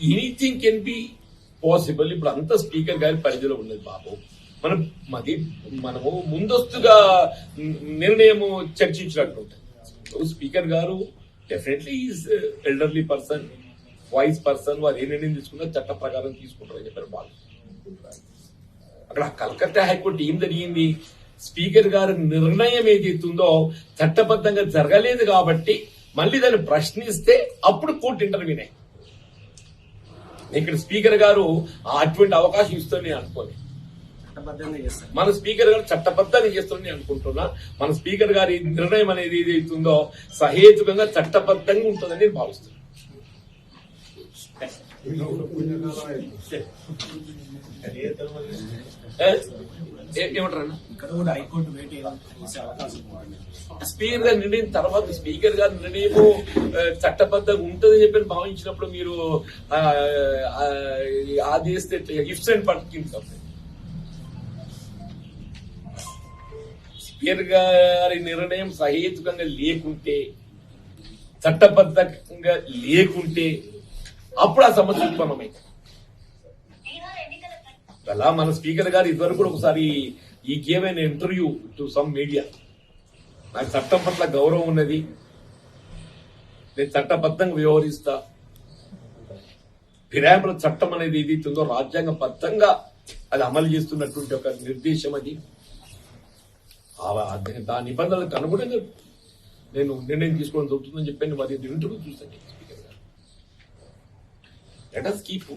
Anything can be possible ఇప్పుడు అంతా speaker గారి పరిధిలో ఉండదు బాబు. మనం మాది మనము ముందస్తుగా నిర్ణయం చర్చించినట్టు స్పీకర్ గారు definitely is elderly person voice person వారు ఏ నిర్ణయం తీసుకున్నా చట్ట ప్రకారం తీసుకుంటారని చెప్పారు వాళ్ళు అక్కడ కలకత్తా హైకోర్టు ఏం జరిగింది? స్పీకర్ గారి నిర్ణయం ఏదైతుందో చట్టబద్ధంగా జరగలేదు కాబట్టి మళ్ళీ దాన్ని ప్రశ్నిస్తే అప్పుడు కోర్టు ఇంటర్వ్యూనే ఇక్కడ స్పీకర్ గారు అటువంటి అవకాశం నేను చట్టబద్ధంగా చేస్తారు. మన స్పీకర్ గారు చట్టబద్ధంగా చేస్తుందని నేను అనుకుంటున్నా. మన స్పీకర్ గారి నిర్ణయం అనేది ఏదైతుందో సహేతుకంగా చట్టబద్ధంగా ఉంటుందని నేను భావిస్తున్నాను ఏమంటారన్నా ఇక్కడ కూడా హైకోర్టు వేట చేసే అవకాశం ఉంది. స్పీకర్ గారి నిర్ణయం తర్వాత స్పీకర్ గారి నిర్ణయము ఆ, చట్టబద్ధంగా ఉంటుందని చెప్పి భావించినప్పుడు మీరు ఆ, ఆ, ఆదేశిస్తే ఇఫ్స్ అండ్ పట్టింది స్పీకర్ గారి నిర్ణయం సహేతుకంగా లేకుంటే చట్టబద్ధంగా లేకుంటే అప్పుడు ఆ సమస్య ఉత్పన్నమైంది అలా మన స్పీకర్ గారు ఇదివరకు కూడా ఒకసారి ఈ గేమ్ అయిన ఇంటర్వ్యూ టు సమ్ మీడియా నాకు చట్టం పట్ల గౌరవం ఉన్నది. నేను చట్టబద్ధంగా వ్యవహరిస్తా. ఫిరాయింపుల చట్టం అనేది ఏది ఉందో రాజ్యాంగబద్ధంగా అది అమలు చేస్తున్నటువంటి ఒక నిర్దేశం అది. ఆ- దాని నిబంధనలకు అనుగుణంగా నేను నిర్ణయం తీసుకోవడం జరుగుతుందని చెప్పాను మరి ఇంటర్వ్యూ చూస్తాను స్పీకర్ గారు లెట్ అస్ కీప్